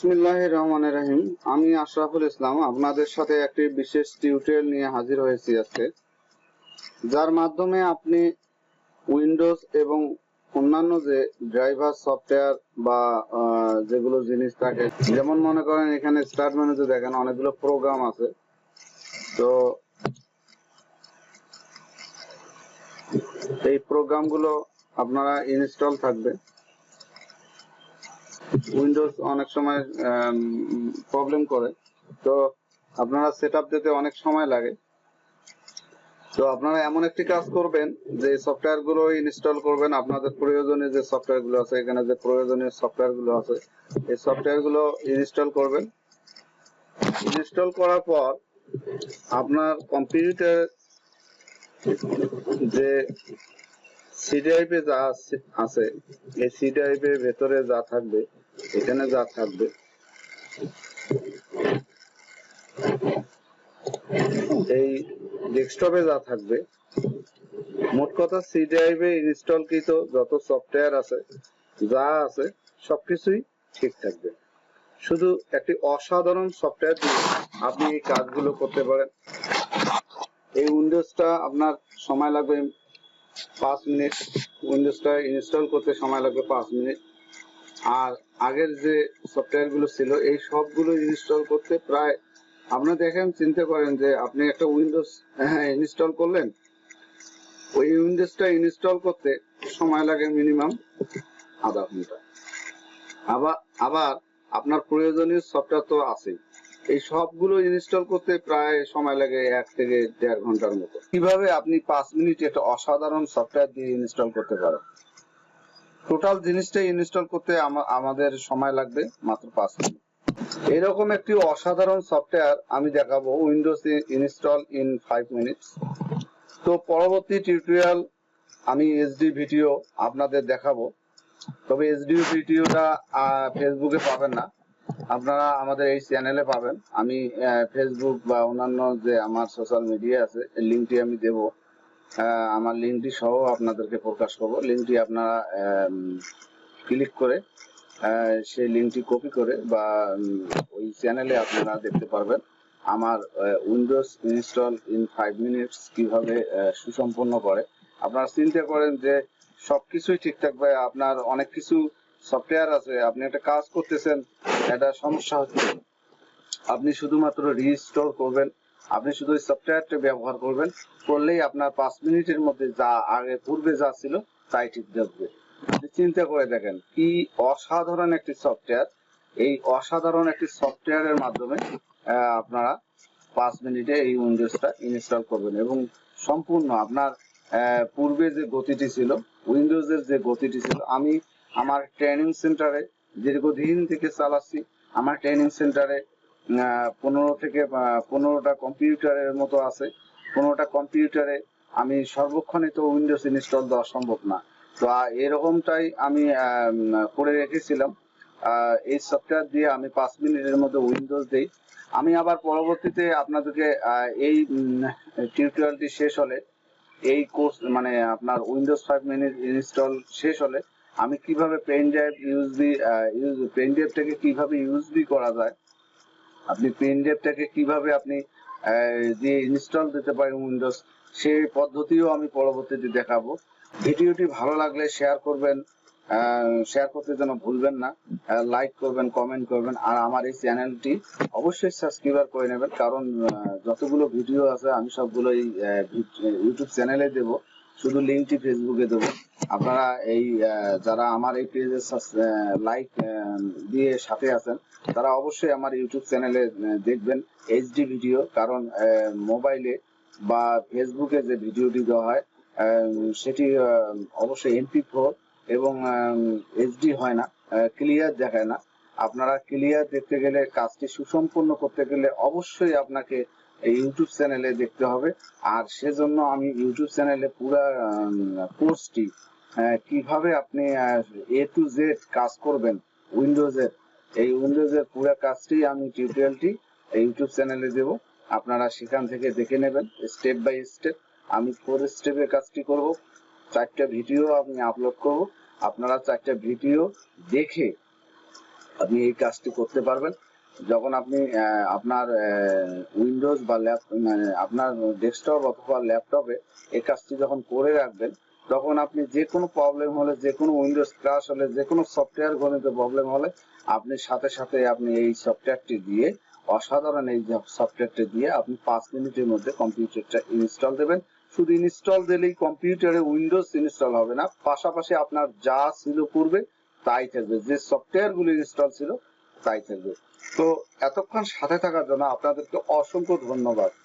বিসমিল্লাহ রহমান রহিম। আমি আশরাফুল ইসলাম, আপনাদের সাথে একটি বিশেষ টিউটোরিয়াল নিয়ে হাজির হয়েছি আজকে, যার মাধ্যমে আপনি উইন্ডোজ এবং অন্যান্য যে ড্রাইভার, সফটওয়্যার বা যেগুলো জিনিস থাকে, যেমন মনে করেন এখানে স্টার্ট মেনুতে দেখেন অনেকগুলো প্রোগ্রাম আছে। তো এই প্রোগ্রামগুলো আপনারা ইনস্টল থাকবে। উইন্ডোজ অনেক সময় প্রবলেম করে। তো আপনারা সেট দিতে অনেক সময় লাগে। তো আপনারা এমন একটি কাজ করবেন যে সফটওয়্যারগুলো ইনস্টল করবেন। আপনাদের প্রয়োজনীয় যে সফটওয়্যারগুলো আছে, এখানে যে প্রয়োজনীয় সফটওয়্যারগুলো আছে, এই সফটওয়্যারগুলো ইনস্টল করবেন। ইনস্টল করার পর আপনার কম্পিউটার যে সি ড্রাইভে যা আছে এই সি ড্রাইভের ভেতরে যা থাকবে এখানে যা থাকবে। এই ডেস্কটপে যা থাকবে, মোট কথা সি ড্রাইভে ইনস্টলকৃত যত সফটওয়্যার আছে, যা আছে, সবকিছুই ঠিক থাকবে। শুধু একটি অসাধারণ সফটওয়্যার দিয়ে আপনি এই কাজগুলো করতে পারেন। এই উইন্ডোজটা আপনার সময় লাগবে পাঁচ মিনিট। উইন্ডোজটা ইনস্টল করতে সময় লাগবে পাঁচ মিনিট। আর আগের যে সফটওয়্যারগুলো ছিল, এই সবগুলো ইনস্টল করতে প্রায় আপনি দেখেন, চিন্তা করেন যে আপনি একটা উইন্ডোজ ইনস্টল করলেন। ওই উইন্ডোজটা ইনস্টল করতে সময় লাগে মিনিমাম আধা ঘণ্টা। আবার আবার আপনার প্রয়োজনীয় সফটওয়্যার তো আছেই। এই সবগুলো ইনস্টল করতে প্রায় সময় লাগে এক থেকে দেড় ঘণ্টার মতো। কীভাবে আপনি পাঁচ মিনিট একটা অসাধারণ সফটওয়্যার দিয়ে ইনস্টল করতে পারেন? টোটাল জিনিসটা ইনস্টল করতে আমাদের সময় লাগবে, মাত্র পাঁচ মিনিট এরকম একটি অসাধারণ সফটওয়্যার আমি দেখাবো Windows install in five minutes তো পরবর্তী টিউটোরিয়াল আমি এইচডি ভিডিও আপনাদের দেখাবো। তবে এইচডি ভিডিওটা ফেসবুকে পাবেন না। আপনারা আমাদের এই চ্যানেলে পাবেন। আমি ফেসবুক বা অন্যান্য যে আমার সোশ্যাল মিডিয়া আছে লিঙ্কটি আমি দেব। আমার লিঙ্কটি সহ আপনাদেরকে প্রকাশ করব। লিঙ্কটি আপনারা ক্লিক করে সেই লিঙ্কটি কপি করে বা ওই চ্যানেলে আপনারা দেখতে পারবেন আমার Windows install in five minutes কীভাবে সুসম্পন্ন করে। আপনারা চিন্তা করেন যে সবকিছুই ঠিকঠাক ভাই, আপনার অনেক কিছু সফটওয়্যার আছে, আপনি একটা কাজ করতেছেন একটা সমস্যা হচ্ছে। আপনি শুধুমাত্র রিস্টোর করবেন আপনি শুধু ওই সফটওয়্যারটা ব্যবহার করবেন, করলেই আপনার পাঁচ মিনিটের মধ্যে যা আগে পূর্বে যা ছিল, তাই ঠিক আপনি চিন্তা করে দেখেন, কি অসাধারণ একটি সফটওয়্যার এই অসাধারণ একটি সফটওয়্যারের মাধ্যমে আপনারা পাঁচ মিনিটে এই উইন্ডোজটা ইনস্টল করবেন এবং সম্পূর্ণ আপনার পূর্বে যে গতিটি ছিল, উইন্ডোজের যে গতিটি ছিল, আমি আমার ট্রেনিং সেন্টারে দীর্ঘদিন থেকে চালাচ্ছি, আমার ট্রেনিং সেন্টারে পনেরো থেকে পনেরোটা কম্পিউটারের মতো আছে। পনেরোটা কম্পিউটারে আমি সর্বক্ষণে তো উইন্ডোজ ইনস্টল দেওয়া সম্ভব না। তো এরকমটাই আমি করে রেখেছিলাম। এই সফটওয়্যার দিয়ে আমি পাঁচ মিনিটের মধ্যে উইন্ডোজ দেই। আমি আবার পরবর্তীতে আপনাদেরকে এই টিউটোরিয়ালটি শেষ হলে, এই কোর্স মানে আপনার উইন্ডোজ ফাইভ মিনিট ইনস্টল শেষ হলে, আমি কীভাবে pen drive USB use pen ড্রাইভটাকে কীভাবে ইউএসবি করা যায় আপনি পেন ড্রাইভটাকে কীভাবে আপনি দিয়ে ইনস্টল দিতে পারেন উইন্ডোজ সেই পদ্ধতিও আমি পরবর্তীতে দেখাবো। ভিডিওটি ভালো লাগলে শেয়ার করবেন শেয়ার করতে যেন ভুলবেন না লাইক করবেন কমেন্ট করবেন, আর আমার এই চ্যানেলটি অবশ্যই সাবস্ক্রাইবার করে নেবেন, কারণ যতগুলো ভিডিও আছে আমি সবগুলোই ইউটিউব চ্যানেলে দেব। শুধু লিঙ্কটি ফেসবুকে দেব। আপনারা এই যারা আমার এই পেজে লাইক দিয়ে সাথে আছেন, তারা অবশ্যই আমার ইউটিউব চ্যানেলে দেখবেন এইচডি ভিডিও কারণ মোবাইলে বা ফেসবুকে যে ভিডিওটি দেওয়া হয় সেটি অবশ্যই এমপি ফোর এবং এইচডি হয় না ক্লিয়ার দেখায় না। আপনারা ক্লিয়ার দেখতে গেলে কাজটি সুসম্পন্ন করতে গেলে অবশ্যই আপনাকে ইউটিউব চ্যানেলে দেখতে হবে। আর সেজন্য আমি ইউটিউব চ্যানেলে পুরো কোর্সটি কীভাবে আপনি এ টু জেড কাজ করবেন উইন্ডোজের এই উইন্ডোজের পুরো কাজটি আমি টিউটোরিয়ালটি ইউটিউব চ্যানেলে দেব। আপনারা সেখান থেকে দেখে নেবেন স্টেপ বাই স্টেপ আমি ফোর স্টেপের কাজটি করব। চারটা ভিডিও আমি আপলোড করব। আপনারা চারটা ভিডিও দেখে আপনি এই কাজটি করতে পারবেন। যখন আপনি আপনার উইন্ডোজ বা ল্যাপ মানে আপনার ডেস্কটপ অথবা ল্যাপটপে এই কাজটি যখন করে রাখবেন, তখন আপনি যে কোনো প্রবলেম হলে, যে কোনো উইন্ডোজ ক্রাশ হলে, যে কোনো সফটওয়্যার গণিত প্রবলেম হলে, আপনি সাথে সাথে আপনি এই সফটওয়্যারটি দিয়ে, অসাধারণ এই সফটওয়্যারটি দিয়ে আপনি পাঁচ মিনিটের মধ্যে কম্পিউটারটা ইনস্টল দেবেন। শুধু ইনস্টল দিলেই কম্পিউটারে উইন্ডোজ ইনস্টল হবে না, পাশাপাশি আপনার যা ছিল পূর্বে, তাই থাকবে। যে সফটওয়্যারগুলো ইনস্টল ছিল তাই থাকবে। তো এতক্ষণ সাথে থাকার জন্য আপনাদেরকে অসংখ্য ধন্যবাদ।